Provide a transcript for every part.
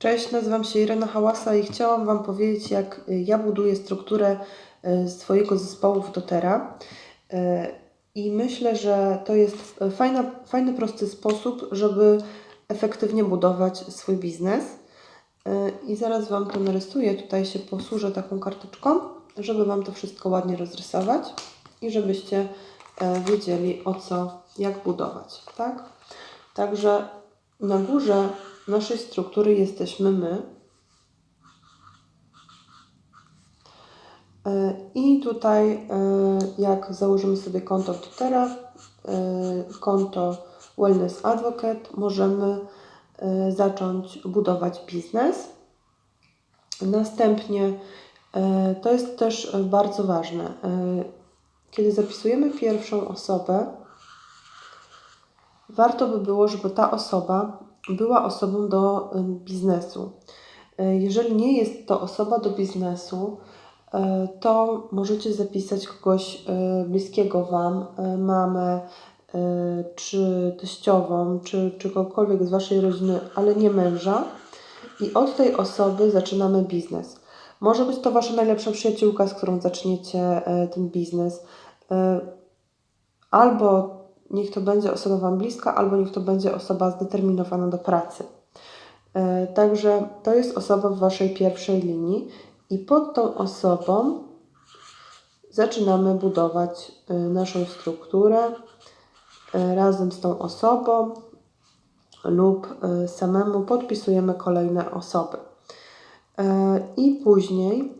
Cześć, nazywam się Irena Hałasa i chciałam Wam powiedzieć, jak y, ja buduję strukturę y, swojego zespołu w Dotera. Y, I myślę, że to jest fajna, fajny, prosty sposób, żeby efektywnie budować swój biznes. I zaraz Wam to narysuję. Tutaj się posłużę taką karteczką, żeby Wam to wszystko ładnie rozrysować i żebyście wiedzieli o co, jak budować, tak? Także na górze naszej struktury jesteśmy my. E, I tutaj, e, jak założymy sobie konto Tutera, e, konto Wellness Advocate, możemy zacząć budować biznes. Następnie to jest też bardzo ważne. Kiedy zapisujemy pierwszą osobę, warto by było, żeby ta osoba była osobą do biznesu. E, Jeżeli nie jest to osoba do biznesu, e, to możecie zapisać kogoś e, bliskiego Wam, mamę, czy teściową, czy, czy kogokolwiek z Waszej rodziny, ale nie męża. I od tej osoby zaczynamy biznes. Może być to Wasza najlepsza przyjaciółka, z którą zaczniecie ten biznes. Albo niech to będzie osoba Wam bliska, albo niech to będzie osoba zdeterminowana do pracy. E, Także to jest osoba w Waszej pierwszej linii i pod tą osobą zaczynamy budować e, naszą strukturę e, razem z tą osobą lub samemu podpisujemy kolejne osoby. I później,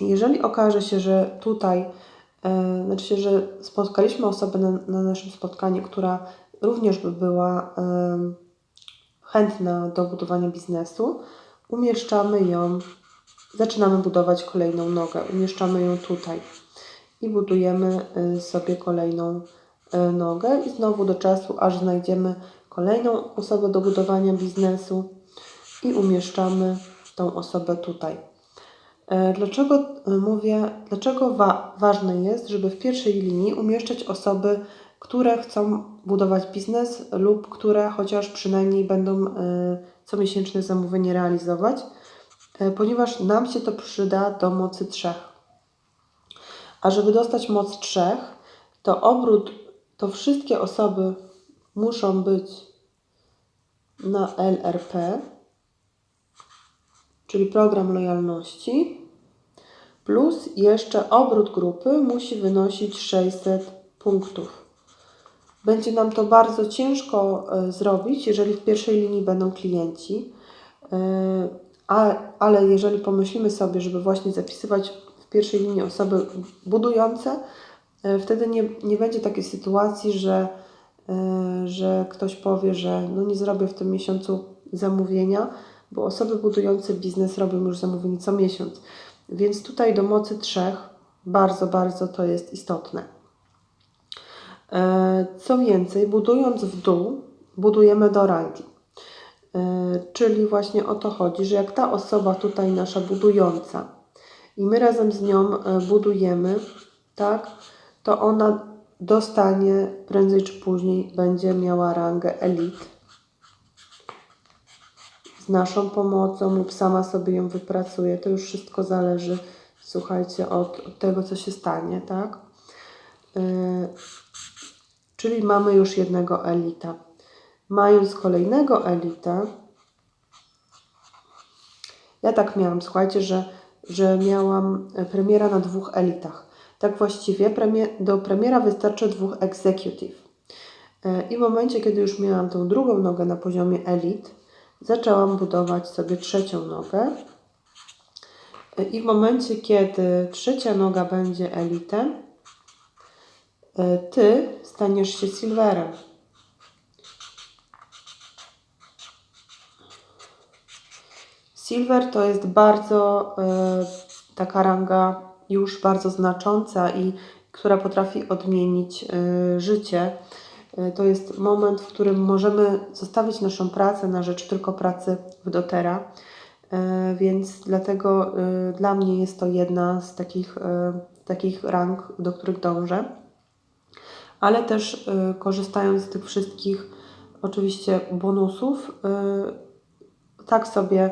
jeżeli okaże się, że tutaj, znaczy się, że spotkaliśmy osobę na, na naszym spotkaniu, która również by była chętna do budowania biznesu, umieszczamy ją, zaczynamy budować kolejną nogę, umieszczamy ją tutaj i budujemy y, sobie kolejną y, nogę. I znowu do czasu, aż znajdziemy kolejną osobę do budowania biznesu i umieszczamy tą osobę tutaj. E, Dlaczego y, mówię, dlaczego wa- ważne jest, żeby w pierwszej linii umieszczać osoby, które chcą budować biznes lub które chociaż przynajmniej będą y, comiesięczne zamówienie realizować, e, ponieważ nam się to przyda do mocy trzech. A żeby dostać moc trzech, to obrót, to wszystkie osoby muszą być na LRP, czyli program lojalności, plus jeszcze obrót grupy musi wynosić 600 punktów. Będzie nam to bardzo ciężko e, zrobić, jeżeli w pierwszej linii będą klienci, E, ale jeżeli pomyślimy sobie, żeby właśnie zapisywać w pierwszej linii osoby budujące, e, wtedy nie, nie będzie takiej sytuacji, że, że ktoś powie, że no nie zrobię w tym miesiącu zamówienia, bo osoby budujące biznes robią już zamówienie co miesiąc. Więc tutaj do mocy trzech bardzo, bardzo to jest istotne. E, Co więcej, budując w dół, budujemy do rangi. E, Czyli właśnie o to chodzi, że jak ta osoba tutaj nasza budująca i my razem z nią e, budujemy, tak, to ona dostanie prędzej czy później będzie miała rangę elit naszą pomocą lub sama sobie ją wypracuje. To już wszystko zależy, słuchajcie, od, od tego, co się stanie, tak? E, Czyli mamy już jednego elita. Mając kolejnego elita, ja tak miałam, słuchajcie, że, że miałam premiera na dwóch elitach. Tak właściwie premie, do premiera wystarczy dwóch executive. E, I w momencie, kiedy już miałam tą drugą nogę na poziomie elit, zaczęłam budować sobie trzecią nogę. I w momencie, kiedy trzecia noga będzie elitem, e, ty staniesz się silverem. Silver to jest bardzo e, taka ranga już bardzo znacząca i która potrafi odmienić e, życie. E, to jest moment, w którym możemy zostawić naszą pracę na rzecz tylko pracy w dotera. E, więc dlatego e, dla mnie jest to jedna z takich, takich rang, do których dążę. Ale też korzystając z tych wszystkich oczywiście bonusów, tak sobie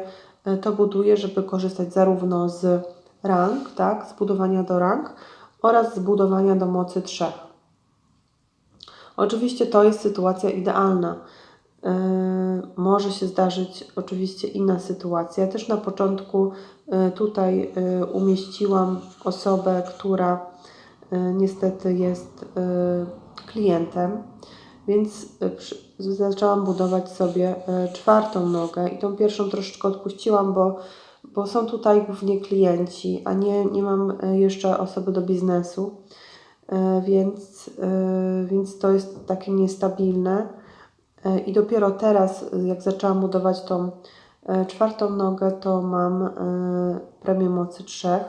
to buduję, żeby korzystać zarówno z rank, tak, z budowania do rank oraz z budowania do mocy trzech. Oczywiście to jest sytuacja idealna. Yy, może się zdarzyć oczywiście inna sytuacja. Ja też na początku yy, tutaj yy, umieściłam osobę, która yy, niestety jest yy, klientem, więc yy, zaczęłam budować sobie yy, czwartą nogę i tą pierwszą troszeczkę odpuściłam, bo, bo są tutaj głównie klienci, a nie, nie mam jeszcze osoby do biznesu. E, więc, e, więc to jest takie niestabilne. E, I dopiero teraz, jak zaczęłam budować tą czwartą nogę, to mam premię mocy trzech.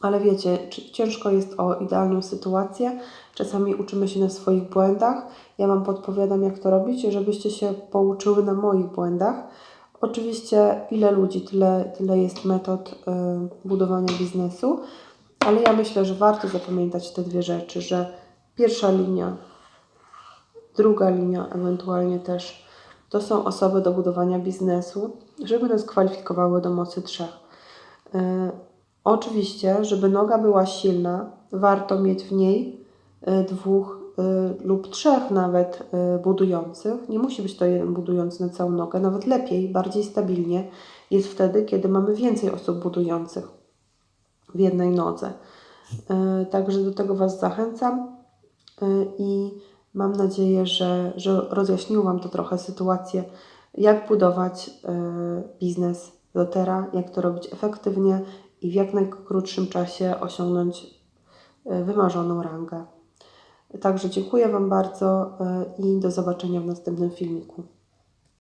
Ale wiecie, ciężko jest o idealną sytuację. Czasami uczymy się na swoich błędach. Ja Wam podpowiadam, jak to robić, żebyście się pouczyły na moich błędach. Oczywiście, ile ludzi, tyle, tyle jest metod budowania biznesu. Ale ja myślę, że warto zapamiętać te dwie rzeczy, że pierwsza linia, druga linia, ewentualnie też, to są osoby do budowania biznesu, żeby nas kwalifikowały do mocy trzech. Yy, oczywiście, żeby noga była silna, warto mieć w niej yy, dwóch yy, lub trzech nawet budujących. Nie musi być to jeden budujący na całą nogę, nawet lepiej, bardziej stabilnie jest wtedy, kiedy mamy więcej osób budujących w jednej nodze. E, także do tego Was zachęcam e, i mam nadzieję, że, że rozjaśniło Wam to trochę sytuację, jak budować e, biznes dotera, jak to robić efektywnie i w jak najkrótszym czasie osiągnąć wymarzoną rangę. Także dziękuję Wam bardzo i do zobaczenia w następnym filmiku.